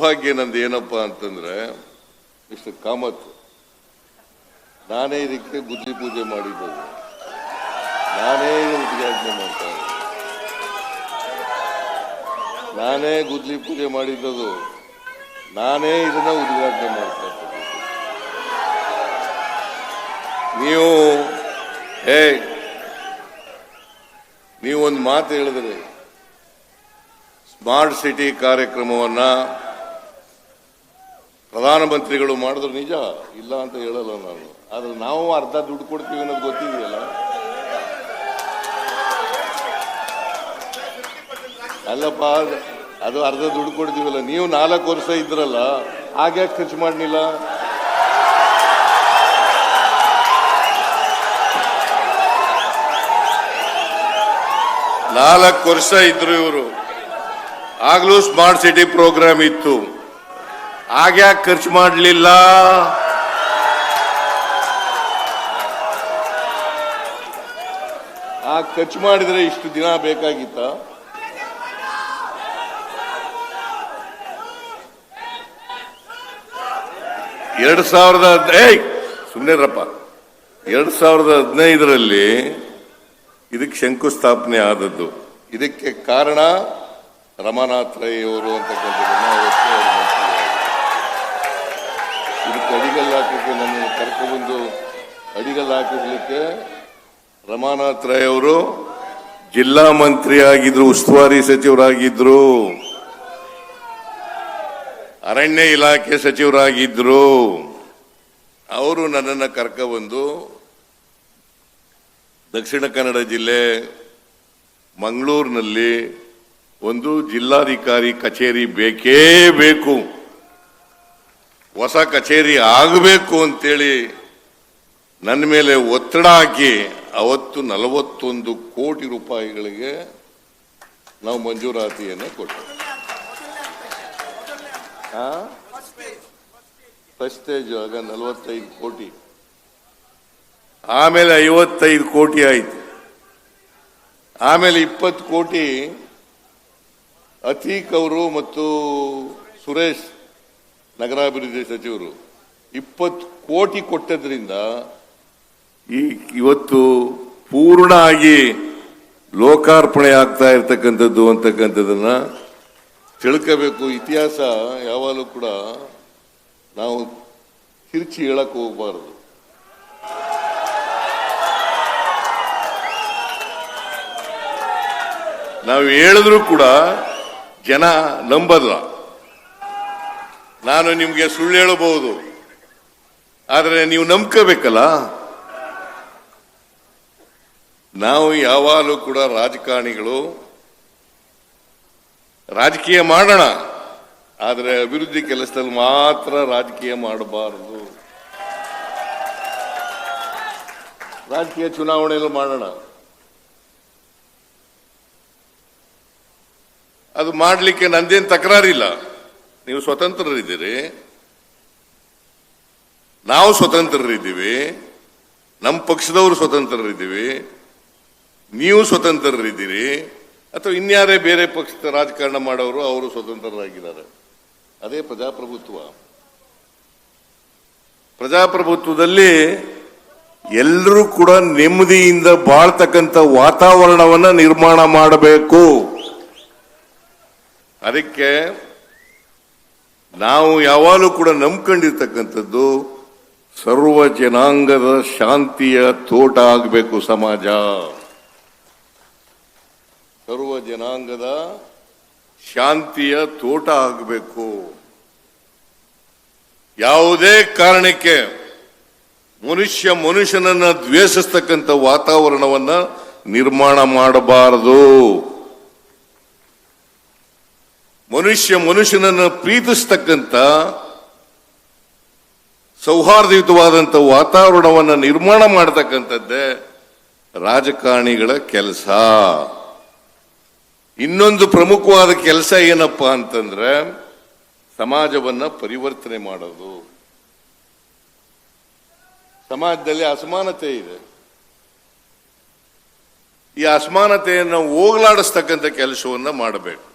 ಸೌಭಾಗ್ಯ ನಂದು ಏನಪ್ಪ ಅಂತಂದ್ರೆ ಮಿಸ್ಟರ್ ಕಾಮತ್, ನಾನೇ ಇದಕ್ಕೆ ಬುದ್ಧಿ ಪೂಜೆ ಮಾಡಿದ್ದೇನೆ ನಾನೇ ಉದ್ಘಾಟನೆ ಮಾಡ್ತಾ. ನಾನೇ ಗುದ್ಲಿ ಪೂಜೆ ಮಾಡಿದ್ದದು ನಾನೇ ಇದನ್ನ ಉದ್ಘಾಟನೆ ಮಾಡ್ತಾ. ನೀವು, ಹೇ, ನೀವೊಂದು ಮಾತು ಹೇಳಿದ್ರಿ, ಸ್ಮಾರ್ಟ್ ಸಿಟಿ ಕಾರ್ಯಕ್ರಮವನ್ನ ಪ್ರಧಾನಮಂತ್ರಿಗಳು ಮಾಡಿದ್ರು ನಿಜ, ಇಲ್ಲ ಅಂತ ಹೇಳಲ್ಲ ನಾನು. ಆದ್ರೆ ನಾವು ಅರ್ಧ ದುಡ್ಡು ಕೊಡ್ತೀವಿ ಅನ್ನೋದು ಗೊತ್ತಿದೆಯಲ್ಲ? ಅಲ್ಲಪ್ಪ, ಅದು- ಅರ್ಧ ದುಡ್ಡು ಕೊಡ್ತೀವಲ್ಲ, ನೀವು ನಾಲ್ಕು ವರ್ಷ ಇದ್ರಲ್ಲ ಹಾಗೆ ಖರ್ಚು ಮಾಡಲಿಲ್ಲ? ನಾಲ್ಕು ವರ್ಷ ಇದ್ರು ಇವರು. ಆಗ್ಲೂ ಸ್ಮಾರ್ಟ್ ಸಿಟಿ ಪ್ರೋಗ್ರಾಮ್ ಇತ್ತು. ಆಗ್ಯಾಕೆ ಖರ್ಚು ಮಾಡಲಿಲ್ಲ. ಆ ಖರ್ಚು ಮಾಡಿದ್ರೆ ಇಷ್ಟು ದಿನ ಬೇಕಾಗಿತ್ತ? ಎರಡ್ ಸಾವಿರದ ಹದ್- ಏಯ್ ಸುಮ್ಮನೆರಪ್ಪ ಎರಡ್ ಸಾವಿರದ ಹದಿನೈದರಲ್ಲಿ ಇದಕ್ಕೆ ಶಂಕುಸ್ಥಾಪನೆ ಆದದ್ದು. ಇದಕ್ಕೆ ಕಾರಣ ರಮಾನಾಥ್ ರೈ ಅವರು ಮಂತ್ರಿಯಾಗಿದ್ರು. ಇದಕ್ಕೆ ಅಡಿಗಲ್ಲು ಹಾಕಕ್ಕೆ ನನ್ನ ಕರ್ಕೊಂಡ್ಬಂದು ಅಡಿಗಲ್ಲು ಹಾಕಿಸ್ಲಿಕ್ಕೆ ರಮಾನಾಥ್ ರಾಯ್ ಅವರು ಜಿಲ್ಲಾ ಮಂತ್ರಿ ಆಗಿದ್ರು ಉಸ್ತುವಾರಿ ಸಚಿವರಾಗಿದ್ರು, ಅರಣ್ಯ ಇಲಾಖೆ ಸಚಿವರಾಗಿದ್ರು, ಅವರು ನನ್ನನ್ನು ಕರ್ಕೊಂಡ್ಬಂದು ದಕ್ಷಿಣ ಕನ್ನಡ ಜಿಲ್ಲೆ ಮಂಗಳೂರಿನಲ್ಲಿ ಒಂದು ಜಿಲ್ಲಾಧಿಕಾರಿ ಕಚೇರಿ ಬೇಕೇ ಬೇಕು. ಹೊಸ ಕಚೇರಿ ಆಗಬೇಕು ಅಂತೇಳಿ ನನ್ನ ಮೇಲೆ ಒತ್ತಡ ಹಾಕಿ ಅವತ್ತು ನಲವತ್ತೊಂದು ಕೋಟಿ ರೂಪಾಯಿಗಳಿಗೆ ನಾವು ಮಂಜೂರಾತಿಯನ್ನು ಕೊಟ್ಟೆ ಫಸ್ಟ್ ಸ್ಟೇಜ್ ಆಗ ನಲವತ್ತೈದು ಕೋಟಿ. ಆಮೇಲೆ ಐವತ್ತೈದು ಕೋಟಿ ಆಯಿತು. ಆಮೇಲೆ ಇಪ್ಪತ್ತು ಕೋಟಿ ಅತೀಕ್ ಅವರು ಮತ್ತು ಸುರೇಶ್ ನಗರಾಭಿವೃದ್ಧಿ ಸಚಿವರು ಇಪ್ಪತ್ತು ಕೋಟಿ ಕೊಟ್ಟದ್ರಿಂದ ಈ ಇವತ್ತು ಪೂರ್ಣ ಆಗಿ ಲೋಕಾರ್ಪಣೆ ಆಗ್ತಾ ಇರ್ತಕ್ಕಂಥದ್ದು ಅಂತಕ್ಕಂಥದ್ದನ್ನ ತಿಳ್ಕೋಬೇಕು. ಇತಿಹಾಸ ಯಾವಾಗಲೂ ಕೂಡ ನಾವು ತಿರುಚಿ ಹೇಳಕ್ ಹೋಗಬಾರದು. ನಾವು ಹೇಳಿದ್ರು ಕೂಡ ಜನ ನಂಬಲ್ಲ. ನಾನು ನಿಮಗೆ ಸುಳ್ಳು ಹೇಳಬಹುದು. ಆದರೆ ನೀವು ನಂಬ್ಕೋಬೇಕಲ್ಲ? ನಾವು ಯಾವಾಗಲೂ ಕೂಡ ರಾಜಕಾರಣಿಗಳು. ರಾಜಕೀಯ ಮಾಡೋಣ. ಆದರೆ ಅಭಿವೃದ್ಧಿ ಕೆಲಸದಲ್ಲಿ ಮಾತ್ರ ರಾಜಕೀಯ ಮಾಡಬಾರದು. ರಾಜಕೀಯ ಚುನಾವಣೆಯಲ್ಲಿ ಮಾಡೋಣ. ಅದು ಮಾಡಲಿಕ್ಕೆ ನಂದೇನು ತಕರಾರಿಲ್ಲ. ನೀವು ಸ್ವತಂತ್ರರಿದ್ದೀರಿ, ನಾವು ಸ್ವತಂತ್ರರಿದ್ದೀವಿ, ನಮ್ಮ ಪಕ್ಷದವರು ಸ್ವತಂತ್ರರಿದ್ದೀವಿ, ನೀವು ಸ್ವತಂತ್ರರಿದ್ದೀರಿ, ಅಥವಾ ಇನ್ಯಾರೇ ಬೇರೆ ಪಕ್ಷದ ರಾಜಕಾರಣ ಮಾಡೋರು ಅವರು ಸ್ವತಂತ್ರರಾಗಿದ್ದಾರೆ. ಅದೇ ಪ್ರಜಾಪ್ರಭುತ್ವ. ಪ್ರಜಾಪ್ರಭುತ್ವದಲ್ಲಿ ಎಲ್ಲರೂ ಕೂಡ ನೆಮ್ಮದಿಯಿಂದ ಬಾಳ್ತಕ್ಕಂಥ ವಾತಾವರಣವನ್ನು ನಿರ್ಮಾಣ ಮಾಡಬೇಕು. ಅದಕ್ಕೆ ನಾವು ಯಾವಾಗಲೂ ಕೂಡ ನಂಬ್ಕೊಂಡಿರ್ತಕ್ಕಂಥದ್ದು ಸರ್ವ ಜನಾಂಗದ ಶಾಂತಿಯ ತೋಟ ಆಗಬೇಕು ಸಮಾಜ. ಸರ್ವ ಜನಾಂಗದ ಶಾಂತಿಯ ತೋಟ ಆಗಬೇಕು. ಯಾವುದೇ ಕಾರಣಕ್ಕೆ ಮನುಷ್ಯ ಮನುಷ್ಯನನ್ನ ದ್ವೇಷಿಸ್ತಕ್ಕಂಥ ವಾತಾವರಣವನ್ನ ನಿರ್ಮಾಣ ಮಾಡಬಾರದು. ಮನುಷ್ಯ ಮನುಷ್ಯನನ್ನು ಪ್ರೀತಿಸ್ತಕ್ಕಂಥ ಸೌಹಾರ್ದಯುತವಾದಂಥ ವಾತಾವರಣವನ್ನು ನಿರ್ಮಾಣ ಮಾಡತಕ್ಕಂಥದ್ದೇ ರಾಜಕಾರಣಿಗಳ ಕೆಲಸ. ಇನ್ನೊಂದು ಪ್ರಮುಖವಾದ ಕೆಲಸ ಏನಪ್ಪ ಅಂತಂದ್ರೆ ಸಮಾಜವನ್ನ ಪರಿವರ್ತನೆ ಮಾಡೋದು. ಸಮಾಜದಲ್ಲಿ ಅಸಮಾನತೆ ಇದೆ. ಈ ಅಸಮಾನತೆಯನ್ನು ಹೋಗಲಾಡಿಸ್ತಕ್ಕಂಥ ಕೆಲಸವನ್ನ ಮಾಡಬೇಕು.